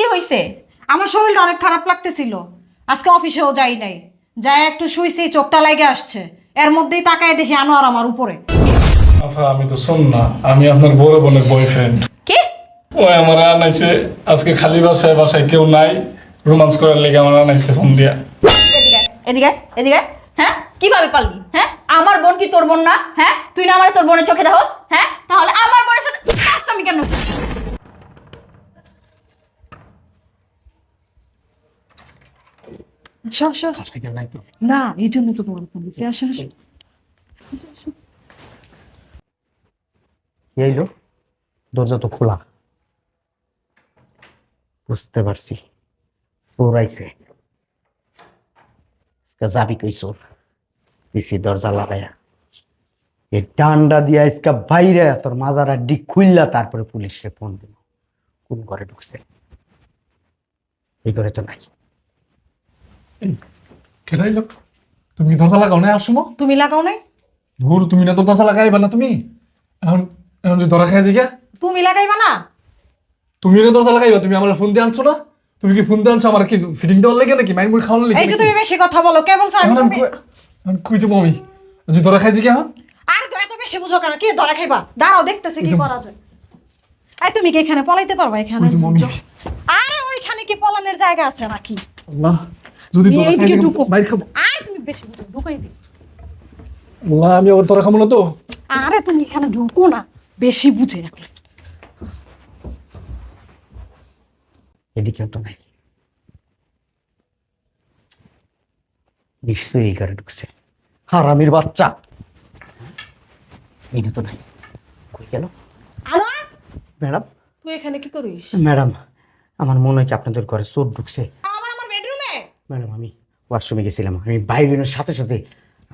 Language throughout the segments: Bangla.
কি হইছে? আমার শরীরটা অনেক খারাপ লাগতেছিল। আজকে অফিসেও যাই নাই। যাই একটু শুইছি চোখটা লাগে আসছে। এর মধ্যেই তাকায় দেখি আনোয়ার আমার উপরে। আফা আমি তো শোন না আমি আপনার বড় বোনের বয়ফ্রেন্ড কি? ও আমার আনাইছে। আজকে খালি বাসায় বাসায় কেউ নাই। রোমান্স করার লেগে আমার আনাইছে ফোন দিয়া। এদিকে এদিকে এদিকে। হ্যাঁ? কীভাবে পারলি? হ্যাঁ? আমার বোন কি তোর বোন না? হ্যাঁ? তুই না আমার তোর বোনের চোখে দেখোস? হ্যাঁ? তাহলে আমার বোনের সাথে কাজটা আমি কেমন আসো আসো না এই জন্য তো তোমার ফোন দিচ্ছি আসো আসো কি দরজা তো খোলা। বুঝতে পারছি। চোর আইছে। যাবি কই চোর? দিছি দরজা লাগাইয়া এই ডান্ডা দিয়া আজকে বাইরে তোর মাজারা ডিক খুললা তারপরে পুলিশে ফোন দিল কোন ঘরে ঢুকছে? এই ঘরে তো নাই। কেটাই লোক? তুমি কি দরজা লাগাও না আসুমো তুমি লাগাও নাই? ধুর তুমি না তো দরজা লাগাইবা না তুমি। এখন এখন যদি ধরা খাই জিগা। তুমি লাগাইবা না? তুমি না দরজা লাগাইবা তুমি আমার ফোন দিয়ে আনছো না? তুমি কি ফোন দিয়ে আনছো আমার কি ফিটিং দেওয়ার লেগে নাকি? মাইন মুড়ি খাওয়ার লেগে এই যে তুমি বেশি কথা বলো কে বলছো আমি এখন কই- যাব আমি? যদি ধরা খাই জিগা এখন? আরে তো এত বেশি বুঝো কেন? কি ধরা খাইবা? দাঁড়াও দেখতেছি কি করা যায়। এই তুমি কি এখানে পলাইতে পারবা? এখানে আরে ওইখানে কি পলানের জায়গা আছে নাকি? আল্লাহ। যদি। বাইর খাব। আরে তুমি বেশি বুঝো ঢুকাই আল্লাহ আমি আবার ধরা খাব না তো। আরে তুমি এখানে ঢুকো না বেশি বুঝে রাখলে। এদিকেও তো নাই নিশ্চয়ই এই ঘরে ঢুকছে। হারামির বাচ্চা। এনে তো নাই কই গেল? ম্যাডাম? তুই এখানে কি করিস? ম্যাডাম আমার মনে হয় কি আপনাদের ঘরে চোর ঢুকছে। ম্যাডাম আমি ওয়াশরুমে গেছিলাম। আমি বাইরের সাথে সাথে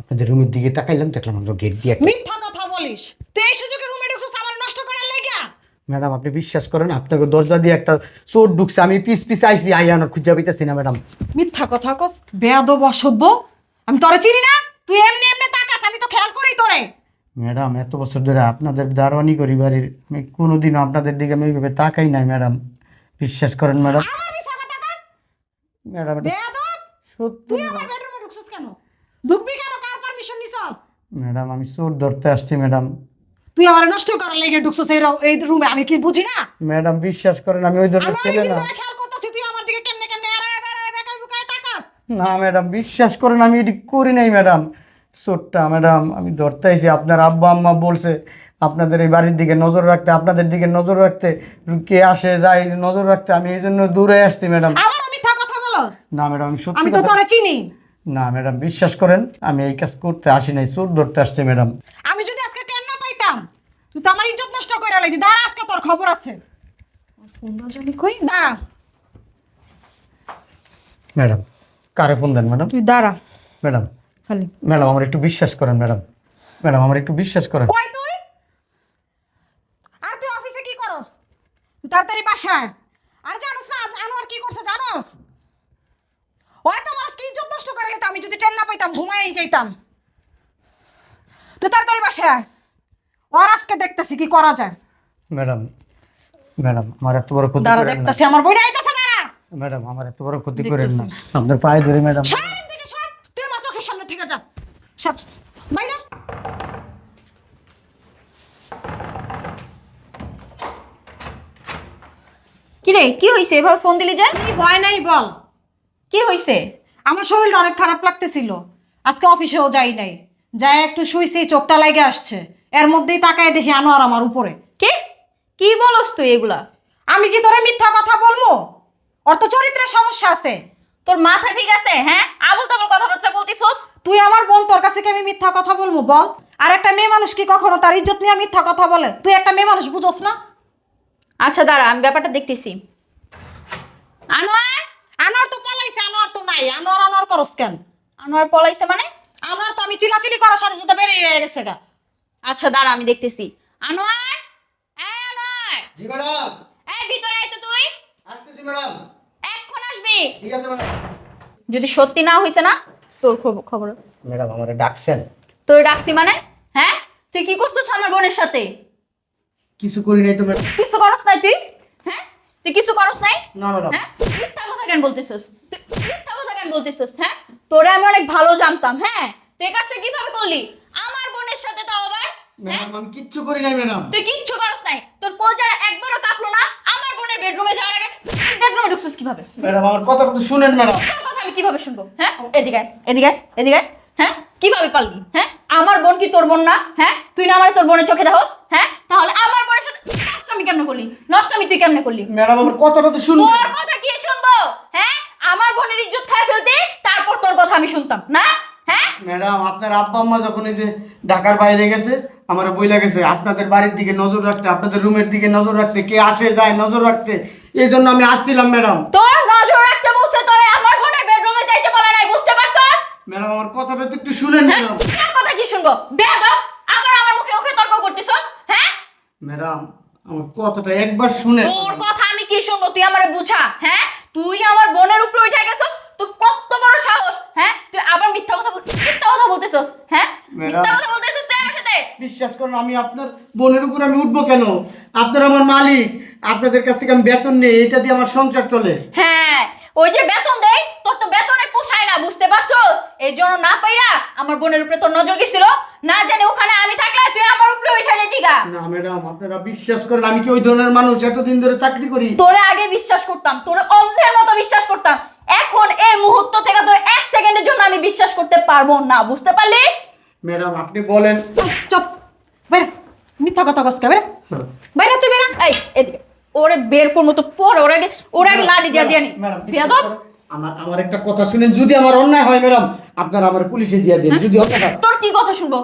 আপনাদের রুমের দিকে তাকাইলাম দেখলাম আমরা গেট দিয়ে মিথ্যা কথা বলিস। তুই এই সুযোগে রুমে ঢুকছিস আমার নষ্ট করার লাগা? ম্যাডাম আপনি বিশ্বাস করেন আপনাকে দরজা দিয়ে একটা চোর ঢুকছে আমি পিস পিস আইসি আইয়ানোর খুঁজে পাইতেছি না ম্যাডাম। মিথ্যা কথা কস বেয়াদব অসভ্য। আমি তোরে চিনি না তুই এমনি এমনি তাকাস আমি তো খেয়াল করি তোরে। ম্যাডাম এত বছর ধরে আপনাদের দারোয়ানি করি বাড়ির আমি কোনোদিনও আপনাদের দিকে আমি ওইভাবে তাকাই নাই ম্যাডাম। বিশ্বাস করেন ম্যাডাম। ম্যাডাম সত্যি তুই আমার বেডরুমে ঢুকছিস কেন? ঢুকবি কেন? কার পারমিশন নিছস? ম্যাডাম আমি চোর ধরতে আসছি ম্যাডাম। তুই আমার নষ্ট করার লাগি ঢুকছিস এই এই রুমে আমি কি বুঝি না? ম্যাডাম বিশ্বাস করেন আমি ওই ধরনের ছেলে না। ধরে খেয়াল করতেছি তুই আমার দিকে কেমনে কেমনে এড়ায় বেড়ায় বেকার বুকায় তাকাস না ম্যাডাম বিশ্বাস করেন আমি এটি করি নাই ম্যাডাম। চোরটা ম্যাডাম আমি ধরতে আইছি আপনার আব্বা আম্মা বলছে আপনাদের এই বাড়ির দিকে নজর রাখতে আপনাদের দিকে নজর রাখতে কে আসে যায় নজর রাখতে আমি এই জন্য দূরে আসছি ম্যাডাম। বলস না ম্যাডাম আমি সত্যি আমি তো কথা- তোরে চিনি। না ম্যাডাম বিশ্বাস করেন আমি এই কাজ করতে আসি নাই চোর ধরতে আসছি ম্যাডাম। আমি যদি আজকে টেন না পাইতাম তুই তো আমার ইজ্জত নষ্ট করে লাইতি। দাঁড়া আজকে তোর খবর আছে। ফোন না জানি কই। দাঁড়া। ম্যাডাম কারে ফোন দেন ম্যাডাম? তুই দাঁড়া। ম্যাডাম খালি। ম্যাডাম আমার একটু বিশ্বাস করেন ম্যাডাম। ম্যাডাম আমার একটু বিশ্বাস করেন। কই তুই? আর তুই অফিসে কি করস? তুই তাড়াতাড়ি বাসায়। আর জানোস না আনোয়ার কি করছে জানোস? ওই তো আমার আজকে ইজ্জত নষ্ট করে আমি যদি ট্রেন না পাইতাম ঘুমাই যাইতাম। তুই তাড়াতাড়ি। ওর আজকে দেখতেছি কি করা যায়। ম্যাডাম ম্যাডাম আমার এত বড় ক্ষতি দাঁড়া করেন না। দেখতেছি আমার বইটা আইতাছে দাঁড়া। ম্যাডাম আমার এত বড় ক্ষতি করেন না। আপনার পায়ে ধরে ম্যাডাম। সামনে থেকে সর তুই আমার চোখের সামনে থেকে যা। সব বাইরে। কি রে কি হইছে? এভাবে ফোন দিলি যে? কি ভয় নাই বল। কি হইছে? আমার শরীরটা অনেক খারাপ লাগতেছিল। আজকে অফিসেও যাই নাই। যাই একটু শুইছি, চোখটা লাগে আসছে। এর মধ্যেই তাকায় দেখি আনোয়ার আমার উপরে। কি? কি বলস তুই এগুলা? আমি কি তোরে মিথ্যা কথা বলব ওর তো চরিত্রের সমস্যা আছে। তোর মাথা ঠিক আছে হ্যাঁ? আবল তাবল কথাবার্তা বলতিছস? তুই আমার বোন, তোর কাছে কি আমি মিথ্যা কথা বলব বল। আর একটা মেয়ে মানুষ কি কখনো তার ইজ্জত নিয়ে মিথ্যা কথা বলে? তুই একটা মেয়ে মানুষ বুঝোস না? আচ্ছা দাঁড়া, আমি ব্যাপারটা দেখতেছি। আনোয়ার! আনোয়ার তো পলাইছে আনোয়ার তো নাই। আনোয়ার আনোয়ার করস কেন? আনোয়ার পলাইছে মানে? আনোয়ার তো আমি চিলাচিলি করার সাথে সাথে বেরিয়ে গেছে গা। আচ্ছা দাঁড়া আমি দেখতেছি। আনোয়ার? এই আনোয়ার! জি ম্যাডাম। এই ভিতরে আয় তো তুই। আসতেছি ম্যাডাম। এখন আসবি। ঠিক আছে ম্যাডাম। যদি সত্যি না হইছে না তোর খবর খবর। ম্যাডাম আমারে ডাকছেন? তোর ডাকছি মানে? হ্যাঁ? তুই কি করছিস আমার বোনের সাথে? কিছু করি নাই তো ম্যাডাম। কিছু করস নাই তুই? হ্যাঁ? তুই কিছু করস নাই? না ম্যাডাম। হ্যাঁ? কেন বলতেছিস? তুই মিথ্যা কথা কেন বলতেছিস হ্যাঁ? তোরে আমি অনেক ভালো জানতাম হ্যাঁ? তুই কাজটা কীভাবে করলি? আমার বোনের সাথে তো আবার হ্যাঁ? ম্যাডাম আমি কিচ্ছু করি নাই ম্যাডাম। তুই কিচ্ছু নাই। তোর কলজারা একবারও কাঁপলো না। আমার বোনের বেডরুমে যাওয়ার আগে বেডরুমে ঢুকছিস কীভাবে? ম্যাডাম আমার কথা শুনেন ম্যাডাম। তোর কথা আমি কীভাবে শুনব হ্যাঁ? এদিকে এদিকে এদিকে হ্যাঁ? কীভাবে পারলি হ্যাঁ? আমার বোন কি তোর বোন না হ্যাঁ? তুই না আমার তোর বোনের চোখে দেখোস হ্যাঁ? তাহলে আমার বোনের সাথে নষ্ট আমি কেমনে করলি? নষ্ট আমি তুই কেমনে করলি? ম্যাডাম আমার কথাটা তো শুনুন তোর কথা কি শুনব হ্যাঁ আমার বোনের ইজ্জত খায় ফেলতে তারপর তোর কথা আমি শুনতাম। না? হ্যাঁ? ম্যাডাম আপনার আব্বা আম্মা যখন এই যে ঢাকার বাইরে গেছে আমার বইলা গেছে আপনাদের বাড়ির দিকে নজর রাখতে আপনাদের রুমের দিকে নজর রাখতে কে আসে যায় নজর রাখতে এই জন্য আমি আসছিলাম ম্যাডাম। তোর নজর রাখতে বলছে তোরে আমার বোনের বেডরুমে যাইতে বলে নাই বুঝতে পারছস? ম্যাডাম আমার কথাটা তো একটু শুনেন হ্যাঁ ম্যাডাম। তোর কথা কি শুনব? বেয়াদব আবার আমার মুখে মুখে তর্ক করতেছস? হ্যাঁ? ম্যাডাম আমার কথাটা একবার শুনে তোর কথা আমি কি শুনব? তুই আমারে বুঝা হ্যাঁ? তুই আমার বোনের উপরে উঠে গেছস তোর কত বড় সাহস হ্যাঁ? তুই আবার মিথ্যা কথা বল মিথ্যা কথা বলতেছস হ্যাঁ? মিথ্যা কথা বলতেছস তুই আমার সাথে? বিশ্বাস করুন আমি আপনার বোনের উপর আমি উঠবো কেন? আপনার আমার মালিক আপনাদের কাছ থেকে আমি বেতন নেই এটা দিয়ে আমার সংসার চলে। হ্যাঁ ওই যে বেতন দেই তোর তো বেতনে পোষায় না বুঝতে পারছস? এই জন্য না পাইরা আমার বোনের উপরে তোর নজর গেছিল। না জানি ওখানে আমি থাকলে তুই আমার উপরে উঠে যেতি গা। না ম্যাডাম আপনারা বিশ্বাস করেন আমি কি ওই ধরনের মানুষ? এতদিন ধরে চাকরি করি। তোরে আগে বিশ্বাস করতাম তোরে অন্ধের মতো বিশ্বাস করতাম। এখন এই মুহূর্ত থেকে তোর এক সেকেন্ডের জন্য আমি বিশ্বাস করতে পারব না বুঝতে পারলি? ম্যাডাম আপনি বলেন। চপ বের মিথ্যা কথা কসকা বের বাইরে। তুই বেরা। এই এদিকে। ওরে বের করব তো পরে ওরে আগে ওরে আগে লাড়ি দিয়া দিয়া নি বেয়াদব আমার আমার একটা কথা শুনেন যদি আমার অন্যায় হয় ম্যাডাম আপনারা আমার পুলিশে দিয়ে দিন যদি অন্যায় হয়। তোর কি কথা শুনব?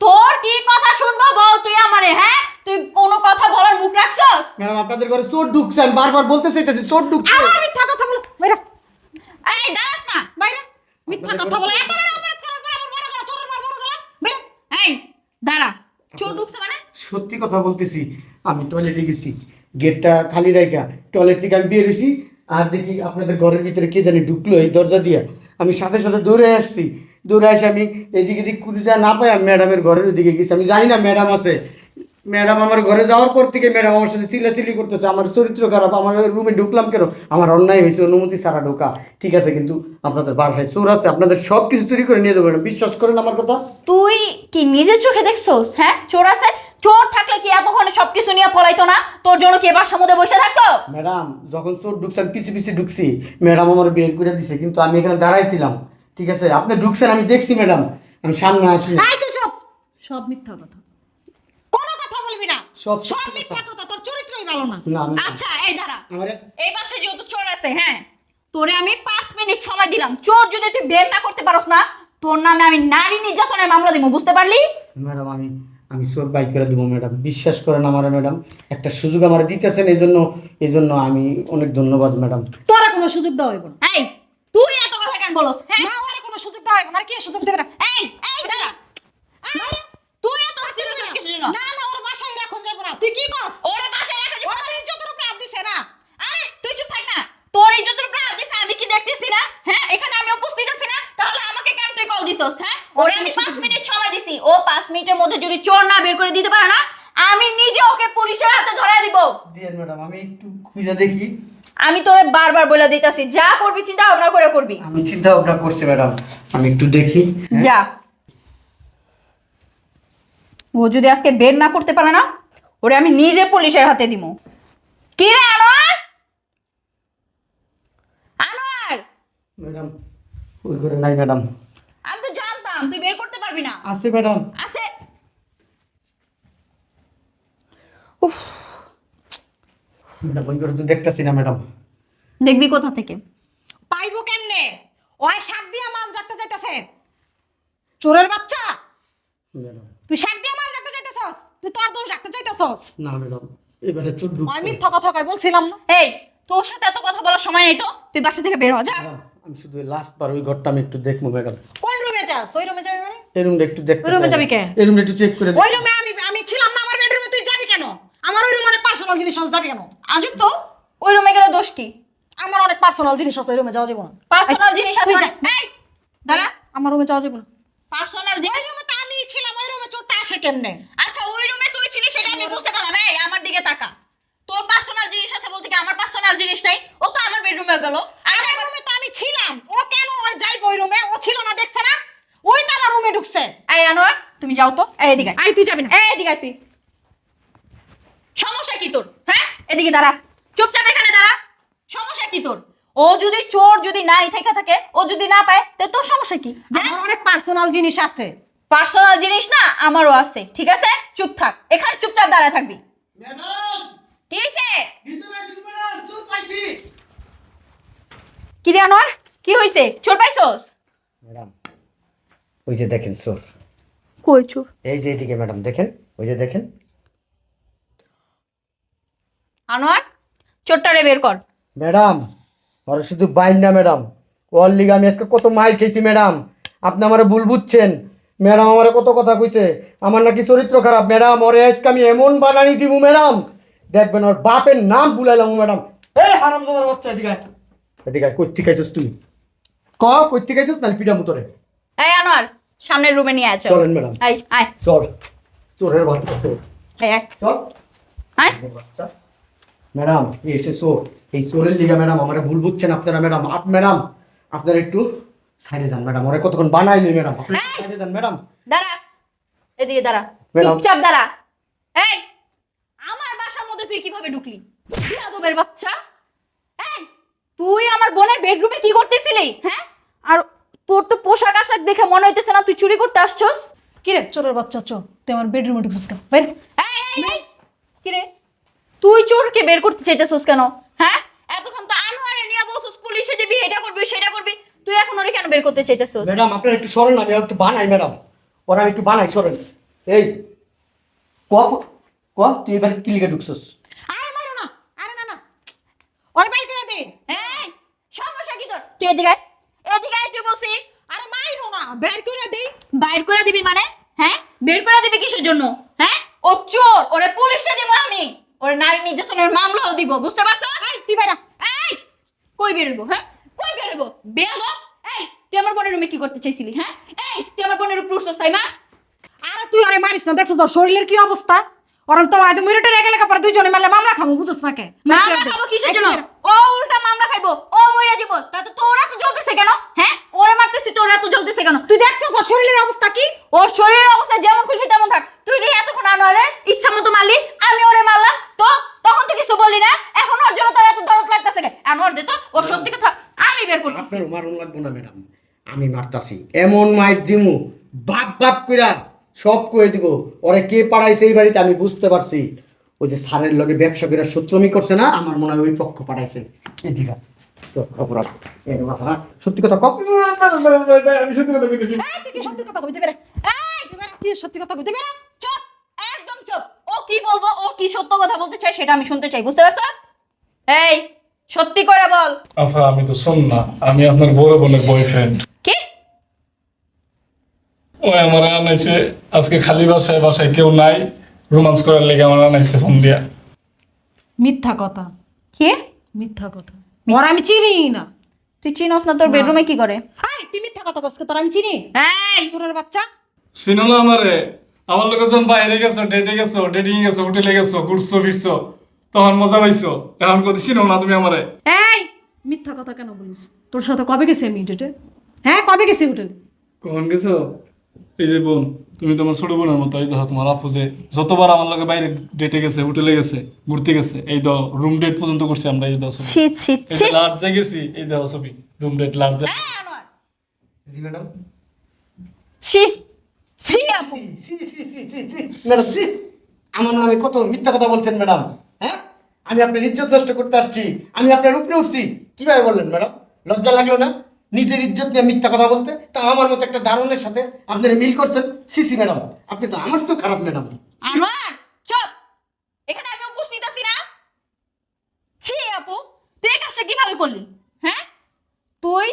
তোর কি কথা শুনব বল তুই আমারে হ্যাঁ? তুই কোনো কথা বলার মুখ রাখছস? ম্যাডাম আপনাদের ঘরে চোর ঢুকছে আমি বারবার বলতে চাইতেছি চোর ঢুকছে। আমার মিথ্যা কথা বলে বাইরে। এই দাঁড়াস না। বাইরে। মিথ্যা কথা বলে। এত বড় অপরাধ করার পর আবার বড় গলা চোরের মার বড় গলা। বাইরে। এই দাঁড়া। চোর ঢুকছে মানে? সত্যি কথা বলতেছি আমি টয়লেটে গেছি। গেটটা খালি রাখা টয়লেট থেকে আমি বের হয়েছি আর দেখি আপনাদের ঘরের ভিতরে কে জানি ঢুকলো এই দরজা দিয়ে। আমি সাথে সাথে দৌড়ে আসছি। দৌড়ে আসি আমি এদিকে দিক খুঁজে না পাই আমি ম্যাডামের ঘরের ওদিকে গেছি। আমি জানি না ম্যাডাম আছে। ম্যাডাম আমার ঘরে যাওয়ার পর থেকে ম্যাডাম আমার সাথে চিল্লাচিল্লি করতেছে আমার চরিত্র খারাপ আমার রুমে ঢুকলাম কেন? আমার অন্যায় হয়েছে অনুমতি ছাড়া ঢোকা। ঠিক আছে কিন্তু আপনাদের বাসায় চোর আছে আপনাদের সব কিছু চুরি করে নিয়ে যাব ম্যাডাম বিশ্বাস করেন আমার কথা? তুই কি নিজের চোখে দেখছস হ্যাঁ? চোর আছে? চোর থাকলে কি এতক্ষণে সবকিছু নিয়ে পলাইতো না? তোর জন্য কি এবার সমুদ্রে বসে থাকতো? ম্যাডাম যখন চোর ঢুকছে আমি পিছিয়ে পিছিয়ে ঢুকছি। ম্যাডাম আমার বের করে দিছে কিন্তু আমি এখানে দাঁড়াইছিলাম। ঠিক আছে আপনি ঢুকছেন আমি দেখছি ম্যাডাম। আমি সামনে আসি। সব। সব মিথ্যা কথা। সব সব মিথ্যা কথা। তোর চরিত্রই ভালো না। আচ্ছা এই দাঁড়া। এই পাশে চোর আছে হ্যাঁ তোরে আমি পাঁচ মিনিট সময় দিলাম। চোর যদি তুই বের না করতে পারস না তোর নামে আমি নারী নির্যাতনের মামলা দিব বুঝতে পারলি? ম্যাডাম আমি আমি চোর বাইক করে দেবো ম্যাডাম। বিশ্বাস করেন আমার ম্যাডাম একটা সুযোগ আমার দিতেছেন এই জন্য এই জন্য আমি অনেক ধন্যবাদ ম্যাডাম। তোরা কোনো সুযোগ দেওয়া হইব না। এই তুই এত কথা কেন বলস হ্যাঁ? না। ওরা কোনো সুযোগ দেওয়া হইব না কি সুযোগ দেবে না? এই এই দাঁড়া। তুই এত কিসের জন্য না না ওরা বাসায় রাখুন যাব না তুই কি কস ওরে বাসায় রাখা ওরা ইজ্জতের উপরে হাত দিছে না। আরে তুই চুপ থাক না। তোর ইজ্জতের উপরে হাত দিছে আমি কি দেখতেছি না? হ্যাঁ এখানে আমি উপস্থিত আছি না? তাহলে আমাকে কেন তুই কল দিছস হ্যাঁ? ওরে আমি পাঁচ মিনিট সময় দিছি। ও পাঁচ মিনিটের মধ্যে যদি চোর না বের করে দিতে পারে না আমি নিজে ওকে পুলিশের হাতে ধরায় দিব। দিয়ে ম্যাডাম আমি একটু খুঁজে দেখি। আমি তোরে বারবার বলে দিতেছি যা করবি চিন্তা ভাবনা করে করবি। আমি চিন্তা ভাবনা করছি ম্যাডাম আমি একটু দেখি যা। ও যদি আজকে বের না করতে পারে না ওরে আমি নিজে পুলিশের হাতে দিব কি রে আনোয়ার? আনোয়ার! ম্যাডাম ওই করে নাই ম্যাডাম। আমি তো জানতাম তুই বের করতে পারবি না। আছে ম্যাডাম। আছে। ম্যাডাম ওই করে তো দেখতেছি না ম্যাডাম। দেখবি কোথা থেকে? পাইবো কেমনে? ওই শাক দিয়া মাছ রাখতে যাইতেছে। চোরের বাচ্চা? ম্যাডাম। তুই শাক দিয়া মাছ তুই তোর দোষ রাখতে যাইতেছস না ম্যাডাম এবারে ওই ঢুকছে। মিথ্যা কথা কই বলছিলাম না। এই তোর সাথে এত কথা বলার সময় নেই তো? তুই বাসা থেকে বের হ যা। আমি শুধু লাস্ট বার ওই ঘরটা আমি একটু দেখব ম্যাডাম। কোন রুমে যাস? ওই রুমে যাবি মানে? এই রুমটা একটু দেখতে ওই রুমে যাবি কে? এই রুমটা একটু চেক করে ওই রুমে আমি আমি ছিলাম না আমার বেডরুমে তুই যাবি কেন? আমার ওই রুমে অনেক পার্সোনাল জিনিস আছে যাবি কেন? আজব তো। ওই রুমে গেলে দোষ কি? আমার অনেক পার্সোনাল জিনিস আছে ওই রুমে যাওয়া যাবে না। পার্সোনাল জিনিস আছে মানে-। এই দাঁড়া। আমার রুমে যাওয়া যাবে না। পার্সোনাল জিনিস রুমে তো আমি ছিলাম ওই রুমে চোরটা আসে কেমনে আচ্ছা ওই রুমে তুই ছিলিস সেটা আমি বুঝতে পারলাম এই আমার দিকে তাকা। তোর পার্সোনাল জিনিস আছে বলতে কি আমার পার্সোনাল জিনিস নাই। ও তো আমার বেডরুমে গেল। আমার রুমে তো আমি ছিলাম। ও কেন ওই যাইব ওই রুমে ও ছিল না দেখছে না? ওই তো আমার রুমে ঢুকছে। এই আনোয়ার তুমি যাও তো। এই এদিকে। আই তুই যাবি না। এই এদিকে তুই। সমস্যা কি তোর? হ্যাঁ? এদিকে দাঁড়া। চুপচাপ এখানে দাঁড়া। সমস্যা কি তোর? ও যদি চোর যদি নাই থেকে থাকে ও যদি না পায় তাহলে তোর সমস্যা কি? আমার অনেক পার্সোনাল জিনিস আছে। পার্সোনাল জিনিস না আমারও আছে ঠিক আছে? চুপ থাক এখানে চুপচাপ দাঁড়ায় থাকবি। ঠিক আছে? কি রে আনোয়ার? কি হইছে? চোর পাইছস? ম্যাডাম ওই যে দেখেন সোর কই চোর? এই যে এদিকে ম্যাডাম দেখেন? ওই যে দেখেন? আনোয়ার চোরটারে বের কর। ম্যাডাম ওরা শুধু বাইন না ম্যাডাম। ওর লিগে আমি আজকে কত মাইর খেয়েছি ম্যাডাম। আপনি আমার ভুল বুঝছেন। ম্যাডাম আমার কত কথা কইছে? আমার নাকি চরিত্র খারাপ। ম্যাডাম ওরে আজকে আমি এমন বানানি দিব ম্যাডাম। দেখবেন ওর বাপের নাম ভুলাইলাম ম্যাডাম। এই হারাম দাদার বাচ্চা এদিকে। এদিকে কই থেকে আইছস তুমি ক কই থেকে আইছস নাহলে পিঠা মুতরে এই আনোয়ার সামনের রুমে নিয়ে আয় চল। চলেন ম্যাডাম। আয় আয়। চল। চোরের বাচ্চা চোর। এই আয়। চল। আয়। বাচ্চা। ম্যাডাম এই এসে চোর এই চোরের লিগা ম্যাডাম আমার ভুল বুঝছেন আপনারা ম্যাডাম। আপ ম্যাডাম আপনারা একটু সাইডে যান ম্যাডাম। ওরা কতক্ষণ বানাইনি ম্যাডাম? আপনি এই! সাইডে যান ম্যাডাম। দাঁড়া এদিকে দাঁড়া। ম্যাডাম। চুপচাপ দাঁড়া। এই আমার বাসার মধ্যে তুই কীভাবে ঢুকলি? আদবের বাচ্চা? এই তুই আমার বোনের বেডরুমে কি করতেছিলি? হ্যাঁ? আর তোর তো পোশাক আশাক দেখে মনে হইতেছে না তুই চুরি করতে আসছস। কি রে চোরের বাচ্চা চোর। তুই আমার বেডরুমে ঢুকছিস কেন? বের। এই এই এই কি রে? তুই চোরকে বের করতে চাইতেছস কেন? হ্যাঁ? এতক্ষণ তো আনোয়ারে নিয়ে বলছস পুলিশে দিবি এটা করবি সেটা করবি। তুই এখন ওরে কেন বের করতে চাইতেছস? ম্যাডাম আপনারা একটু সরেন আমি একটু বানাই ম্যাডাম। ওরা একটু বানাই সরেন। এই ক ক তুই এবারে কি লিগে ঢুকছস? আরে মারো না আরে না না। ওর বাইর করে দে। এই সমস্যা কি তোর? তুই এদিকে আয়। এদিকে আয় তুই বলছি। আরে মাইরো না বের করে দে। বাইর করে দিবি মানে? হ্যাঁ? বের করে দিবি কিসের জন্য? হ্যাঁ? ও চোর ওরে পুলিশে দিব আমি। ওরে নারী নির্যাতনের মামলাও দিব বুঝতে পারছিস? এই তুই বেরা এই কই বেরোবো হ্যাঁ? কই বেরোবো বেরোবো এই তুই আমার বোনের রুমে কি করতে চাইছিলি হ্যাঁ? এই তুই আমার বোনের উপর উঠছস তাই মা? আরে তুই আরে মারিস না দেখছস তোর শরীরের কি অবস্থা? ওরম তো আজ মিনিটে রেগে লেখা পরে দুইজনে মারলে মামলা খাব বুঝছস না কে? মামলা খাব কিসের জন্য? ও উল্টা মামলা খাইবো। ও মইরা যাব তাতে তোরা তো জ্বলতেছে কেন? হ্যাঁ? ওরে মারতেছি তোরা তো জ্বলতেছে কেন? তুই দেখছিস ওর শরীরের অবস্থা কি? ওর শরীরের অবস্থা যেমন খুশি তেমন থাক। তুই দেখি এতক্ষণ আনোয়ারে ইচ্ছা মতো মারলি আমি ওরে মারলাম তো তখন তো কিছু বললি না। এখন ওর জন্য তোর এত দরদ লাগতেছে কেন? আনোয়ার দে তো ওর সত্যি কথা আমি বের করতেছি আপনার মারুন লাগবো না ম্যাডাম। আমি মারতাছি। এমন মাইর দিমু বাপ বাপ কইরা সব কয়ে দিব। ওরে কে পাড়াইছে এই বাড়িতে আমি বুঝতে পারছি। ওই যে স্যারের লগে ব্যবসা করে সূত্রমি করছে না আমার মনে হয় ওই পক্ষ পাঠাইছে এদিকে। তোর খবর আছে। এই রে বাছা, সত্যি কথা কম আমি সত্যি কথা কইতেছি। এই তুই কি সত্যি কথা কইতে বেরে এই তুই বেরা, কি সত্যি কথা কইতে বেরে চুপ একদম চুপ। ও কি বলব ও কি সত্য কথা বলতে চাই সেটা আমি শুনতে চাই বুঝতে পারছিস? এই সত্যি করে বল। আফা আমি তো শোন না আমি আপনার বড় বোনের বয়ফ্রেন্ড কি? ওই আমার আনাইছে আজকে খালি বাসায় বাসায় কেউ নাই রোমান্স করার লেগে আমার আনাইছে ফোন দিয়া। মিথ্যা কথা। কি? মিথ্যা কথা। ওর আমি চিনি না। তুই চিনোস না তোর বেডরুমে কি করে? হাই তুই মিথ্যা কথা কসকে তোর আমি চিনি? এই চোরের বাচ্চা। শুনো না আমারে। আমার লোক যখন বাইরে গেছো ডেটে গেছো ডেটিং গেছো হোটেলে গেছো ঘুরছো ফিরছো তখন মজা পাইছো। এখন কত চিনো না তুমি আমারে। এই মিথ্যা কথা কেন বলিস? তোর সাথে কবে গেছি আমি ডেটে হ্যাঁ কবে গেছি হোটেলে কখন গেছো? এই যে বোন তুমি তোমার ছোট বোনের মতো এই দেখো তোমার আপু যে যতবার আমার লগে বাইরে ডেটে গেছে হোটেলে গেছে ঘুরতে গেছে এই দাও রুম ডেট পর্যন্ত করছি আমরা এই দাও ছি ছি ছি। লার্জে গেছি এই দাও ছবি রুম ডেট লার্জে জি ম্যাডাম। ছি ছি আপু। সি সি সি সি সি ম্যাডাম সি আমার নামে কত মিথ্যা কথা বলছেন ম্যাডাম হ্যাঁ? আমি আপনার ইজ্জত নষ্ট করতে আসছি আমি আপনার উপরে উঠছি। কীভাবে বললেন ম্যাডাম? লজ্জা লাগল না? নিজের ইজ্জত নিয়ে মিথ্যা কথা বলতে? তা আমার মতো একটা দারুণের সাথে আপনারা মিল করছেন? সি সি ম্যাডাম, আপনি তো আমার তো খারাপ ম্যাডাম। আনোয়ার, চুপ! এখানে আমি উপস্থিত আছি না? ছি, আপু, তুই এই কাজটা কীভাবে করলি? হ্যাঁ? তুই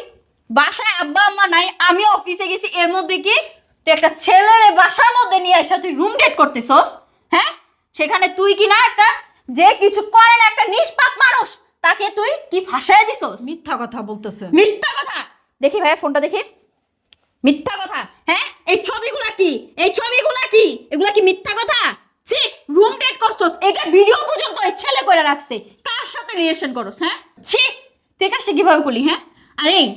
বাসায় আব্বা আম্মা নাই, আমি অফিসে গেছি, এর মধ্যে কি তুই একটা ছেলের বাসার মধ্যে নিয়ে এসে তুই রুম ডেট করতেছস? হ্যাঁ? সেখানে তুই কি না একটা যে কিছু করে না, একটা নিষ্পাপ মানুষ। তাকে তুই কি ফাঁসায় দিছস? মিথ্যা কথা বলতেছে। মিথ্যা কথা? দেখি ভাই ফোনটা দেখি। মিথ্যা কথা হ্যাঁ? এই ছবিগুলা কি? এই ছবিগুলা কি? এগুলা কি মিথ্যা কথা? ছি রুম ডেট করছস। এটা ভিডিও পর্যন্ত এই ছেলে করে রাখছে। কার সাথে রিলেশন করস হ্যাঁ? ছি তুই কাজটা কীভাবে করলি হ্যাঁ? আরে এই,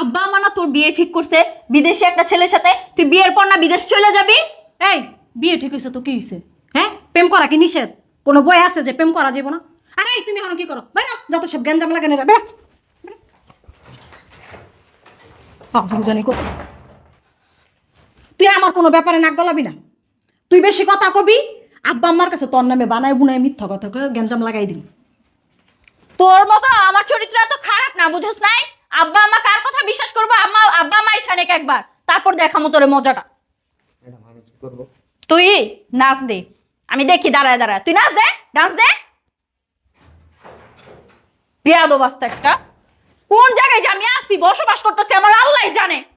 আব্বা আমা না তোর বিয়ে ঠিক করছে? বিদেশে একটা ছেলের সাথে? তুই বিয়ের পর না বিদেশ চলে যাবি? এই বিয়ে ঠিক হয়েছে তো কি হয়েছে? হ্যাঁ? প্রেম করা কি নিষেধ? কোনো বই আছে যে প্রেম করা যাবে না? আরে তুমি এখন কি করো? বেরো যত সব গ্যাঞ্জাম লাগানো বেরো। বেরো। জানি কত। তুই আমার কোনো ব্যাপারে নাক গলাবি না। তুই বেশি কথা কবি আব্বা আম্মার কাছে তোর নামে বানায় বুনায় মিথ্যা কথা কয়ে গ্যাঞ্জাম লাগাই দিবি। তোর মতো আমার চরিত্র এত খারাপ না বুঝোস নাই? আব্বা আমা কার কথা বিশ্বাস করব? আম্মা আব্বা আমা ইসানেক একবার। তারপর দেখামো তোর মজাটা। ম্যাডাম আমি কি করব? তুই নাচ দে। আমি দেখি দাঁড়ায় দাঁড়ায়। তুই নাচ দে ডান্স দে। বিয়াদো অবস্থা একটা। কোন জায়গায় যে আমি আসি বসবাস করতেছি আমার আল্লাহ জানে।